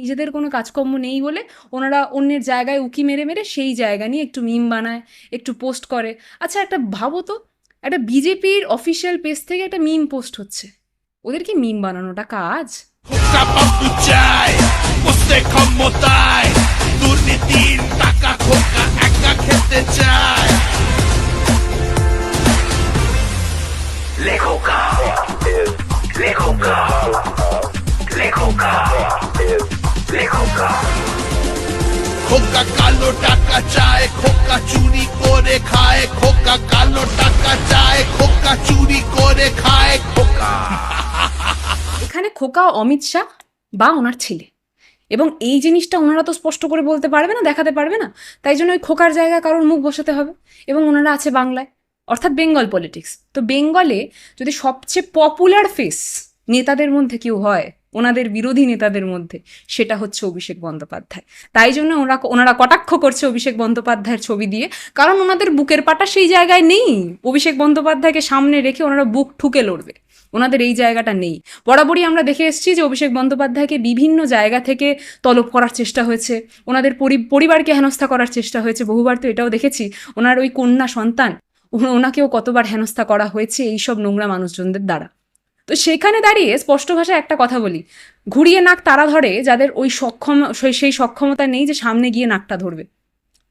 নিজেদের কোনো কাজকর্ম নেই বলে ওনারা অন্যের জায়গায় উকি মেরে মেরে সেই জায়গা নিয়ে একটু মিম বানায় একটু পোস্ট করে। আচ্ছা একটা ভাবো তো একটা বিজেপির অফিসিয়াল পেজ থেকে একটা মিম পোস্ট হচ্ছে। ওদের কি মিম বানানোটা কাজ? দুর্নীতির টাকা খোকা একা খেতে চায় লেখকা। খোকা কালো টাকা চায়, খোকা চুরি করে খায়, খোকা কালো টাকা চায়, খোকা চুরি করে খায়, খোকা। এখানে খোকা অমিত শাহ বা ওনার ছেলে। এবং এই জিনিসটা ওনারা তো স্পষ্ট করে বলতে পারবে না, দেখাতে পারবে না। তাই জন্য ওই খোকার জায়গায় কারোর মুখ বসাতে হবে। এবং ওনারা আছে বাংলায়, অর্থাৎ বেঙ্গল পলিটিক্স। তো বেঙ্গলে যদি সবচেয়ে পপুলার ফেস নেতাদের মধ্যে কেউ হয় ওনাদের বিরোধী নেতাদের মধ্যে, সেটা হচ্ছে অভিষেক বন্দ্যোপাধ্যায়। তাই জন্য ওরা ওনারা কটাক্ষ করছে অভিষেক বন্দ্যোপাধ্যায়ের ছবি দিয়ে। কারণ ওনাদের বুকের পাটা সেই জায়গায় নেই। অভিষেক বন্দ্যোপাধ্যায়কে সামনে রেখে ওনারা বুক ঠুকে লড়বে। ওনাদের এই জায়গাটা নেই। বরাবরই আমরা দেখে এসেছি যে অভিষেক বন্দ্যোপাধ্যায়কে বিভিন্ন জায়গা থেকে তলব করার চেষ্টা হয়েছে। ওনাদের পরি- পরিবারকে হেনস্থা করার চেষ্টা হয়েছে। বহুবার তো এটাও দেখেছি। ওনার ওই কন্যা সন্তান, ওনাকেও কতবার হেনস্থা করা হয়েছে এইসব নোংরা মানুষজনদের দ্বারা। তো সেখানে দাঁড়িয়ে স্পষ্ট ভাষায় একটা কথা বলি। ঘুরিয়ে নাক তারা ধরে যাদের ওই সক্ষম সেই- সক্ষমতা নেই যে সামনে গিয়ে নাকটা ধরবে।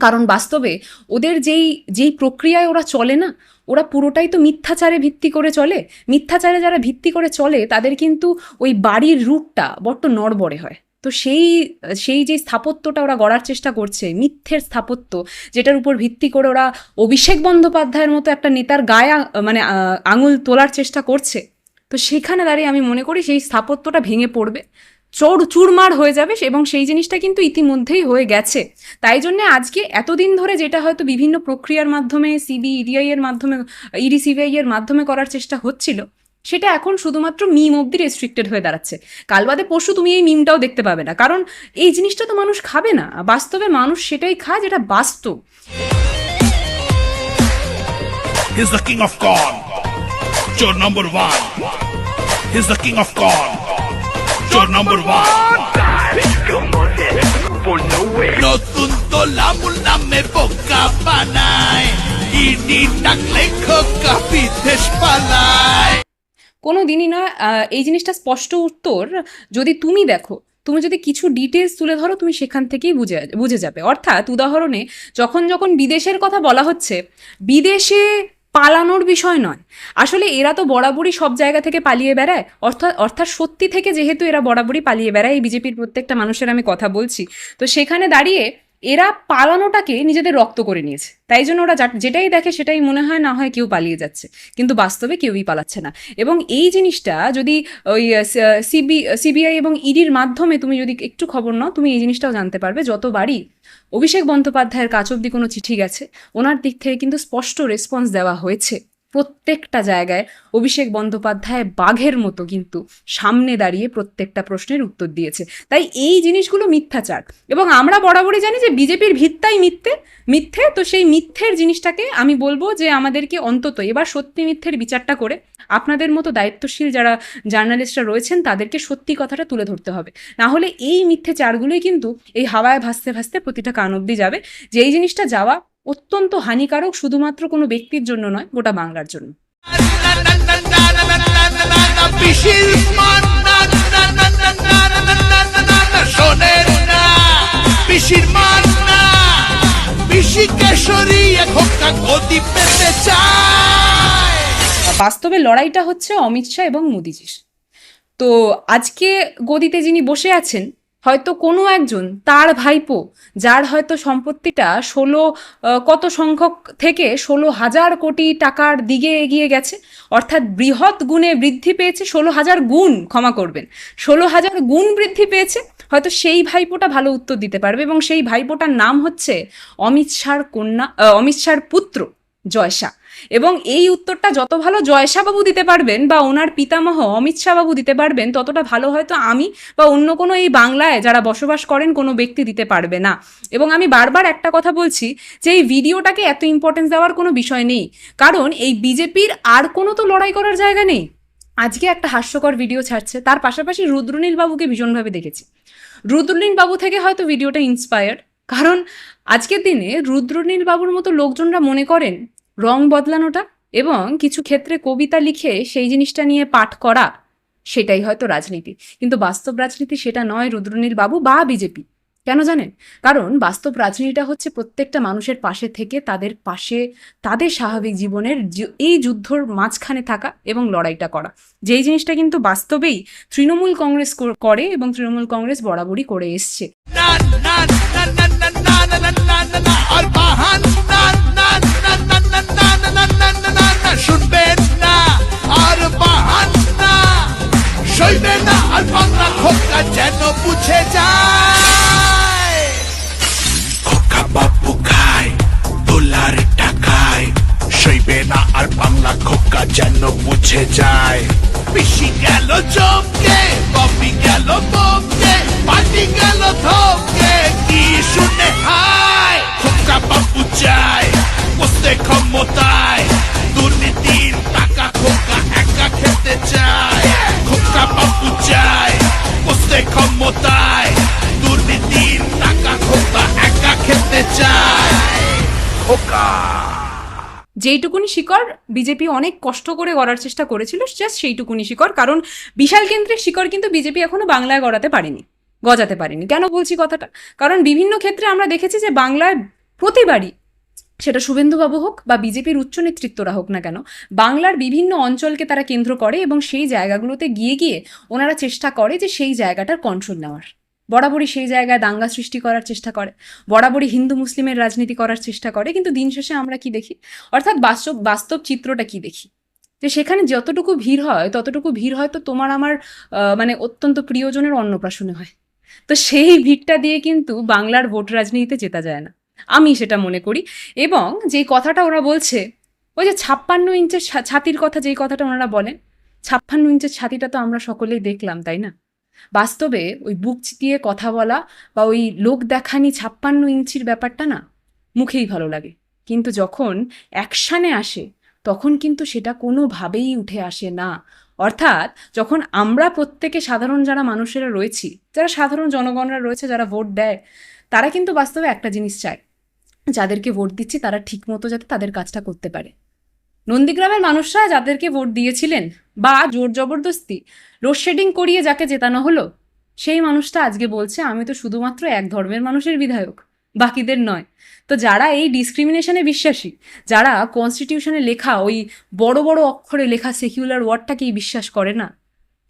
কারণ বাস্তবে ওদের যেই যেই প্রক্রিয়ায় ওরা চলে না, ওরা পুরোটাই তো মিথ্যাচারে ভিত্তি করে চলে। মিথ্যাচারে যারা ভিত্তি করে চলে, তাদের কিন্তু ওই বাড়ির রূপটা বড্ড নড়বড়ে হয়। তো সেই সেই যে স্থাপত্যটা ওরা গড়ার চেষ্টা করছে, মিথ্যের স্থাপত্য, যেটার উপর ভিত্তি করে ওরা অভিষেক বন্দ্যোপাধ্যায়ের মতো একটা নেতার গায়ে মানে আঙুল তোলার চেষ্টা করছে তো সেখানে দাঁড়িয়ে আমি মনে করি সেই স্থাপত্যটা ভেঙে পড়বে চোর চুরমার হয়ে যাবে এবং সেই জিনিসটা কিন্তু ইতিমধ্যেই হয়ে গেছে তাই জন্য আজকে এতদিন ধরে যেটা হয়তো বিভিন্ন প্রক্রিয়ার মাধ্যমে সিবি ইডিআই এর মাধ্যমে ইডি সিবিআই এর মাধ্যমে করার চেষ্টা হচ্ছিল, সেটা এখন শুধুমাত্র মিম অব্দি রেস্ট্রিক্টেড হয়ে দাঁড়াচ্ছে কাল বাদে পরশু তুমি এই মিমটাও দেখতে পাবে না, কারণ এই জিনিসটা তো মানুষ খাবে না, বাস্তবে মানুষ সেটাই খায় যেটা বাস্তব He's the king of corn. Chore number one. He's the king of corn. Chore number one. nowhere নতুন তো লামুল নামে বোকা বানায় ইনি ডাকলে খোকা বিদেশ পালায় কোনো দিনই নয় আহ, এই জিনিসটা স্পষ্ট উত্তর যদি তুমি দেখো তুমি যদি কিছু ডিটেলস তুলে ধরো তুমি সেখান থেকেই বুঝে বুঝে যাবে অর্থাৎ উদাহরণে যখন যখন বিদেশের কথা বলা হচ্ছে বিদেশে পালানোর বিষয় নয়। আসলে এরা তো বরাবরই সব জায়গা থেকে পালিয়ে বেড়ায়। অর্থাৎ অর্থাৎ সত্যি থেকে যেহেতু এরা বরাবরই পালিয়ে বেড়ায়, এই বিজেপির প্রত্যেকটা মানুষের আমি কথা বলছি। তো সেখানে দাঁড়িয়ে এরা পালানোটাকে নিজেদের রক্ত করে নিয়েছে। তাই জন্য ওরা যেটাই দেখে সেটাই মনে হয় না হয় কেউ পালিয়ে যাচ্ছে। কিন্তু বাস্তবে কেউই পালাচ্ছে না। এবং এই জিনিসটা যদি ওই সিবি সিবিআই এবং ইডির মাধ্যমে তুমি যদি একটু খবর নাও, তুমি এই জিনিসটাও জানতে পারবে। যতবারই অভিষেক বন্দ্যোপাধ্যায়ের কাছ অব্দি কোনো চিঠি গেছে, ওনার দিক থেকে কিন্তু স্পষ্ট রেসপন্স দেওয়া হয়েছে। প্রত্যেকটা জায়গায় অভিষেক বন্দ্যোপাধ্যায় বাঘের মতো কিন্তু সামনে দাঁড়িয়ে প্রত্যেকটা প্রশ্নের উত্তর দিয়েছে। তাই এই জিনিসগুলো মিথ্যাচার। এবং আমরা বরাবরই জানি যে বিজেপির ভিত্তাই মিথ্যে মিথ্যে, তো সেই মিথ্যের জিনিসটাকে আমি বলব যে আমাদেরকে অন্তত এবার সত্যি মিথ্যের বিচারটা করে আপনাদের মতো দায়িত্বশীল যারা জার্নালিস্টরা রয়েছেন তাদেরকে সত্যি কথাটা তুলে ধরতে হবে। না হলে এই মিথ্যে চারগুলোই কিন্তু এই হাওয়ায় ভাসতে ভাসতে প্রতিটা কান অব্দি যাবে। যে এই জিনিসটা যাওয়া অত্যন্ত হানিকারক শুধুমাত্র কোনো ব্যক্তির জন্য নয়, গোটা বাংলার জন্য। বাস্তবে লড়াইটা হচ্ছে অমিত শাহ এবং মোদিজির। তো আজকে গদিতে যিনি বসে আছেন হয়তো কোনো একজন তার ভাইপো, যার হয়তো সম্পত্তিটা ষোলো কত সংখ্যক থেকে ষোলো হাজার কোটি টাকার দিকে এগিয়ে গেছে, অর্থাৎ বৃহৎ গুণে বৃদ্ধি পেয়েছে, ষোলো হাজার গুণ, ক্ষমা করবেন, ষোলো হাজার গুণ বৃদ্ধি পেয়েছে, হয়তো সেই ভাইপোটা ভালো উত্তর দিতে পারবে এবং সেই ভাইপোটার নাম হচ্ছে অমিত শাহর কন্যা অমিত শাহর পুত্র। জয়শা। এবং এই উত্তরটা যত ভালো জয়শা বাবু দিতে পারবেন বা ওনার পিতামহ অমিত শাহ বাবু দিতে পারবেন, ততটা ভালো হয়তো আমি বা অন্য কোনো এই বাংলায় যারা বসবাস করেন কোনো ব্যক্তি দিতে পারবে না। এবং আমি বারবার একটা কথা বলছি যে এই ভিডিওটাকে এত ইম্পর্টেন্স দেওয়ার কোনো বিষয় নেই। কারণ এই বিজেপির আর কোনো তো লড়াই করার জায়গা নেই। আজকে একটা হাস্যকর ভিডিও ছাড়ছে, তার পাশাপাশি রুদ্রনীল বাবুকে ভীষণভাবে দেখেছি। রুদ্রনীল বাবু থেকে হয়তো ভিডিওটা ইন্সপায়ার্ড কারণ আজকের দিনে রুদ্রনীল বাবুর মতো লোকজনরা মনে করেন রং বদলানোটা এবং কিছু ক্ষেত্রে কবিতা লিখে সেই জিনিসটা নিয়ে পাঠ করা সেটাই হয়তো রাজনীতি কিন্তু বাস্তব রাজনীতি সেটা নয় রুদ্রনীল বাবু বা বিজেপি কেন জানেন কারণ বাস্তব রাজনীতিটা হচ্ছে প্রত্যেকটা মানুষের পাশে থেকে তাদের পাশে তাদের স্বাভাবিক জীবনের এই যুদ্ধর মাঝখানে থাকা এবং লড়াইটা করা যেই জিনিসটা কিন্তু বাস্তবেই তৃণমূল কংগ্রেস করে এবং তৃণমূল কংগ্রেস বরাবরই করে এসছে 不欠债。যেইটুকুনি শিকড় বিজেপি অনেক কষ্ট করে গড়ার চেষ্টা করেছিল জাস্ট সেইটুকুনি শিকড়। কারণ বিশাল কেন্দ্রের শিকড় কিন্তু বিজেপি এখনও বাংলায় গড়াতে পারেনি, গজাতে পারেনি। কেন বলছি কথাটা? কারণ বিভিন্ন ক্ষেত্রে আমরা দেখেছি যে বাংলায় প্রতিবারই, সেটা শুভেন্দুবাবু হোক বা বিজেপির উচ্চ নেতৃত্বরা হোক না কেন, বাংলার বিভিন্ন অঞ্চলকে তারা কেন্দ্র করে এবং সেই জায়গাগুলোতে গিয়ে গিয়ে ওনারা চেষ্টা করে যে সেই জায়গাটার কন্ট্রোল নেওয়ার। বরাবরই সেই জায়গায় দাঙ্গা সৃষ্টি করার চেষ্টা করে, বরাবরই হিন্দু মুসলিমের রাজনীতি করার চেষ্টা করে, কিন্তু দিন শেষে আমরা কি দেখি? অর্থাৎ বাস্তব বাস্তব চিত্রটা কি দেখি? যে সেখানে যতটুকু ভিড় হয়, ততটুকু ভিড় হয় তো তোমার আমার মানে অত্যন্ত প্রিয়জনের অন্নপ্রাশনে হয়। তো সেই ভিড়টা দিয়ে কিন্তু বাংলার ভোট রাজনীতিতে জেতা যায় না। আমি সেটা মনে করি। এবং যে কথাটা ওরা বলছে, ওই যে ছাপ্পান্ন ইঞ্চের ছাতির কথা যেই কথাটা ওনারা বলেন, ছাপ্পান্ন ইঞ্চের ছাতিটা তো আমরা সকলেই দেখলাম, তাই না? বাস্তবে ওই বুক চিতিয়ে কথা বলা বা ওই লোক দেখানি ছাপ্পান্ন ইঞ্চির ব্যাপারটা না মুখেই ভালো লাগে। কিন্তু যখন অ্যাকশানে আসে, তখন কিন্তু সেটা কোনোভাবেই উঠে আসে না। অর্থাৎ যখন আমরা প্রত্যেকে সাধারণ যারা মানুষেরা রয়েছি, যারা সাধারণ জনগণরা রয়েছে, যারা ভোট দেয়, তারা কিন্তু বাস্তবে একটা জিনিস চায়। যাদেরকে ভোট দিচ্ছি তারা ঠিকমতো যাতে তাদের কাজটা করতে পারে। নন্দীগ্রামের মানুষরা যাদেরকে ভোট দিয়েছিলেন বা জোর জবরদস্তি লোডশেডিং করিয়ে যাকে জেতানো হলো, সেই মানুষটা আজকে বলছে, আমি তো শুধুমাত্র এক ধর্মের মানুষের বিধায়ক, বাকিদের নয়। তো যারা এই ডিসক্রিমিনেশনে বিশ্বাসী, যারা কনস্টিটিউশনে লেখা, ওই বড় বড় অক্ষরে লেখা সেকুলার ওয়ার্ডটাকেই বিশ্বাস করে না,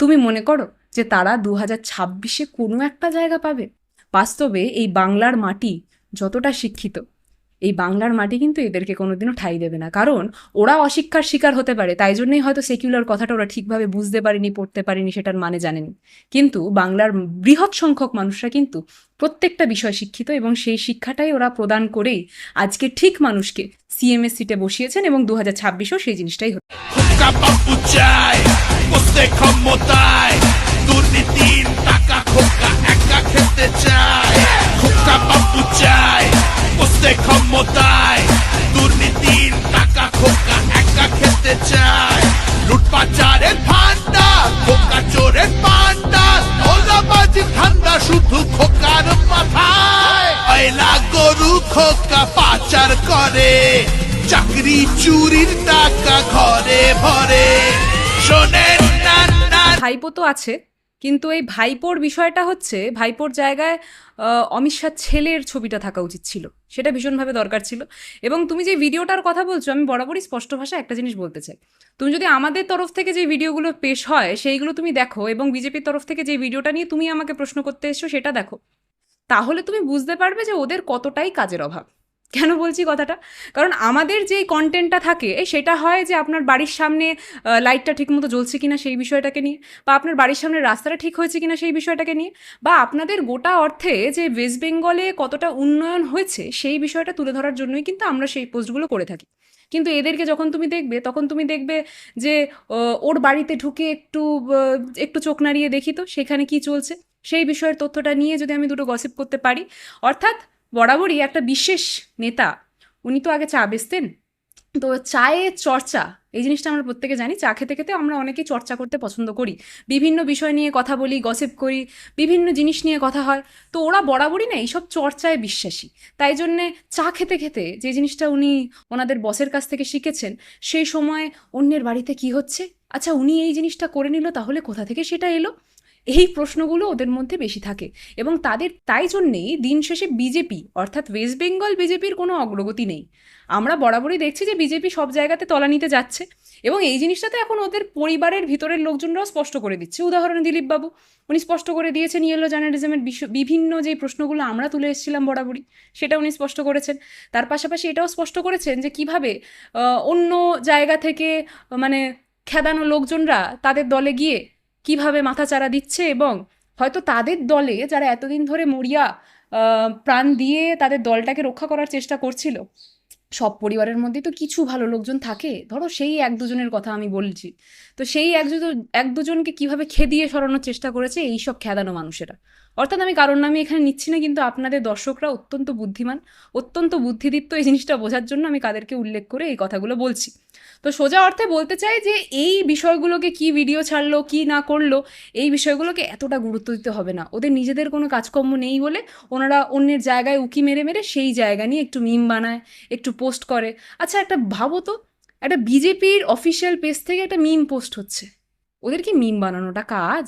তুমি মনে করো যে তারা দু হাজার ছাব্বিশে কোনো একটা জায়গা পাবে? বাস্তবে এই বাংলার মাটি যতটা শিক্ষিত এই বাংলার মাটি কিন্তু এদেরকে কোনোদিনও ঠাই দেবে না। কারণ ওরা অশিক্ষার শিকার হতে পারে, তাই জন্যই হয়তো সেকুলার কথাটা ওরা ঠিকভাবে বুঝতে পারেনি, পড়তে পারেনি, সেটার মানে জানেনি। কিন্তু বাংলার বৃহৎ সংখ্যক মানুষরা কিন্তু প্রত্যেকটা বিষয় শিক্ষিত এবং সেই শিক্ষাটাই ওরা প্রদান করেই আজকে ঠিক মানুষকে সিএমএস সিটে বসিয়েছেন এবং দু হাজার ছাব্বিশেও সেই জিনিসটাই হচ্ছে। করে চাকরি চুরির টাকা ঘরে ভরে। শোনেন ভাইপো তো আছে, কিন্তু এই ভাইপোর বিষয়টা হচ্ছে, ভাইপোর জায়গায় অমিত শাহ ছেলের ছবিটা থাকা উচিত ছিল। সেটা ভীষণভাবে দরকার ছিল। এবং তুমি যে ভিডিওটার কথা বলছো, আমি বরাবরই স্পষ্ট ভাষায় একটা জিনিস বলতে চাই। তুমি যদি আমাদের তরফ থেকে যে ভিডিওগুলো পেশ হয়, সেইগুলো তুমি দেখো এবং বিজেপির তরফ থেকে যে ভিডিওটা নিয়ে তুমি আমাকে প্রশ্ন করতে এসছো, সেটা দেখো। তাহলে তুমি বুঝতে পারবে যে ওদের কতটাই কাজের অভাব। কেন বলছি কথাটা? কারণ আমাদের যেই কন্টেন্টটা থাকে সেটা হয় যে আপনার বাড়ির সামনে লাইটটা ঠিকমতো জ্বলছে কিনা সেই বিষয়টাকে নিয়ে, বা আপনার বাড়ির সামনে রাস্তাটা ঠিক হয়েছে কিনা সেই বিষয়টাকে নিয়ে, বা আপনাদের গোটা অর্থে যে ওয়েস্ট বেঙ্গলে কতটা উন্নয়ন হয়েছে, সেই বিষয়টা তুলে ধরার জন্যই কিন্তু আমরা সেই পোস্টগুলো করে থাকি। কিন্তু এদেরকে যখন তুমি দেখবে, তখন তুমি দেখবে যে ওর বাড়িতে ঢুকে একটু একটু চোখ নাড়িয়ে দেখি তো, সেখানে কি চলছে? সেই বিষয়ের তথ্যটা নিয়ে যদি আমি দুটো গসিপ করতে পারি, অর্থাৎ বরাবরই একটা বিশেষ নেতা, উনি তো আগে চা বেচতেন। তো চায়ের চর্চা, এই জিনিসটা আমরা প্রত্যেকে জানি, চা খেতে খেতে আমরা অনেকেই চর্চা করতে পছন্দ করি। বিভিন্ন বিষয় নিয়ে কথা বলি গসিপ করি, বিভিন্ন জিনিস নিয়ে কথা হয়। তো ওরা বরাবরই না এইসব চর্চায় বিশ্বাসী। তাই জন্যে চা খেতে খেতে যে জিনিসটা উনি ওনাদের বসের কাছ থেকে শিখেছেন, সেই সময় অন্যের বাড়িতে কি হচ্ছে? আচ্ছা উনি এই জিনিসটা করে নিল, তাহলে কোথা থেকে সেটা এলো? এই প্রশ্নগুলো ওদের মধ্যে বেশি থাকে। এবং তাদের তাই জন্যেই দিন শেষে বিজেপি, অর্থাৎ ওয়েস্ট বেঙ্গল বিজেপির কোনো অগ্রগতি নেই। আমরা বরাবরই দেখছি যে বিজেপি সব জায়গাতে তলানিতে যাচ্ছে। এবং এই জিনিসটাতে এখন ওদের পরিবারের ভিতরের লোকজনরাও স্পষ্ট করে দিচ্ছে। উদাহরণ দিলীপবাবু উনি স্পষ্ট করে দিয়েছেন ইয়েলো জার্নালিজমের বিভিন্ন যে প্রশ্নগুলো আমরা তুলে এসেছিলাম বরাবরই, সেটা উনি স্পষ্ট করেছেন। তার পাশাপাশি এটাও স্পষ্ট করেছেন যে কীভাবে অন্য জায়গা থেকে মানে খেদানো লোকজনরা তাদের দলে গিয়ে কীভাবে মাথাচাড়া দিচ্ছে এবং হয়তো তাদের দলে যারা এতদিন ধরে মরিয়া প্রাণ দিয়ে তাদের দলটাকে রক্ষা করার চেষ্টা করছিল, সব পরিবারের মধ্যেই তো কিছু ভালো লোকজন থাকে। ধরো সেই এক দুজনের কথা আমি বলছি। তো সেই এক এক দুজনকে কীভাবে খেদিয়ে সরানোর চেষ্টা করেছে, এই সব খেদানো মানুষেরা। অর্থাৎ আমি কারণ নামে এখানে নিচ্ছি না, কিন্তু আপনাদের দর্শকরা অত্যন্ত বুদ্ধিমান, অত্যন্ত বুদ্ধিদীপ্ত এই জিনিসটা বোঝার জন্য আমি কাদেরকে উল্লেখ করে এই কথাগুলো বলছি। তো সোজা অর্থে বলতে চাই যে এই বিষয়গুলোকে কি ভিডিও ছাড়লো, কি না করল, এই বিষয়গুলোকে এতটা গুরুত্ব দিতে হবে না। ওদের নিজেদের কোনো কাজকর্ম নেই বলে ওনারা অন্যের জায়গায় উকি মেরে মেরে সেই জায়গা নিয়ে একটু মিম বানায়, একটু পোস্ট করে। আচ্ছা একটা ভাবো তো, একটা বিজেপির অফিসিয়াল পেজ থেকে একটা মিম পোস্ট হচ্ছে। ওদের কি মিম বানানোটা কাজ?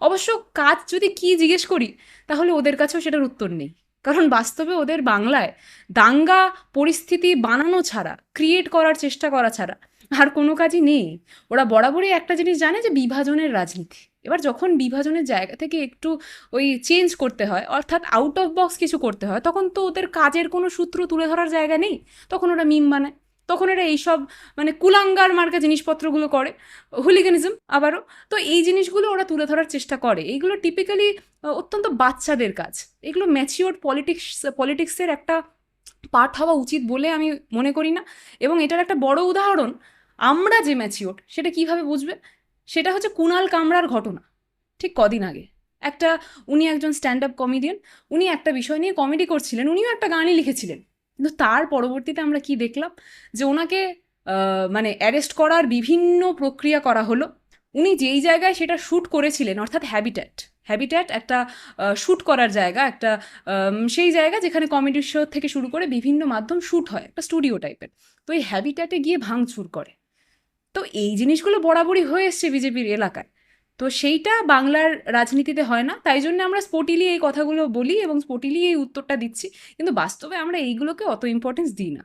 অবশ্য কাজ যদি কি জিজ্ঞেস করি, তাহলে ওদের কাছেও সেটার উত্তর নেই। কারণ বাস্তবে ওদের বাংলায় দাঙ্গা পরিস্থিতি বানানো ছাড়া ক্রিয়েট করার চেষ্টা করা ছাড়া আর কোনো কাজই নেই। ওরা বরাবরই একটা জিনিস জানে যে বিভাজনের রাজনীতি। এবার যখন বিভাজনের জায়গা থেকে একটু ওই চেঞ্জ করতে হয়, অর্থাৎ আউট অফ বক্স কিছু করতে হয়, তখন তো ওদের কাজের কোনো সূত্র তুলে ধরার জায়গা নেই। তখন ওরা মিম বানায়। তখন এরা এইসব মানে কুলাঙ্গার মার্কা জিনিসপত্রগুলো করে, হুলিগানিজম আবারও। তো এই জিনিসগুলো ওরা তুলে ধরার চেষ্টা করে। এইগুলো টিপিক্যালি অত্যন্ত বাচ্চাদের কাজ। এগুলো ম্যাচিওর পলিটিক্স পলিটিক্সের একটা পার্ট হওয়া উচিত বলে আমি মনে করি না। এবং এটার একটা বড় উদাহরণ, আমরা যে ম্যাচিওর সেটা কীভাবে বুঝবে? সেটা হচ্ছে কুণাল কামরার ঘটনা, ঠিক কদিন আগে। একটা, উনি একজন স্ট্যান্ড আপ কমেডিয়ান উনি একটা বিষয় নিয়ে কমেডি করছিলেন, উনিও একটা গানই লিখেছিলেন। কিন্তু তার পরবর্তীতে আমরা কি দেখলাম? যে ওনাকে মানে অ্যারেস্ট করার বিভিন্ন প্রক্রিয়া করা হলো। উনি যেই জায়গায় সেটা শ্যুট করেছিলেন, অর্থাৎ হ্যাবিট্যাট হ্যাবিট্যাট একটা শ্যুট করার জায়গা, একটা সেই জায়গা যেখানে কমেডি শো থেকে শুরু করে বিভিন্ন মাধ্যম শ্যুট হয়, একটা স্টুডিও টাইপের তো এই হ্যাবিট্যাটে গিয়ে ভাঙচুর করে। তো এই জিনিসগুলো বরাবরই হয়ে এসছে বিজেপির এলাকায়। তো সেইটা বাংলার রাজনীতিতে হয় না। তাই জন্য আমরা স্পোটিলি এই কথাগুলো বলি এবং স্পোটিলি এই উত্তরটা দিচ্ছি। কিন্তু বাস্তবে আমরা এইগুলোকে অত ইম্পর্টেন্স দিই না।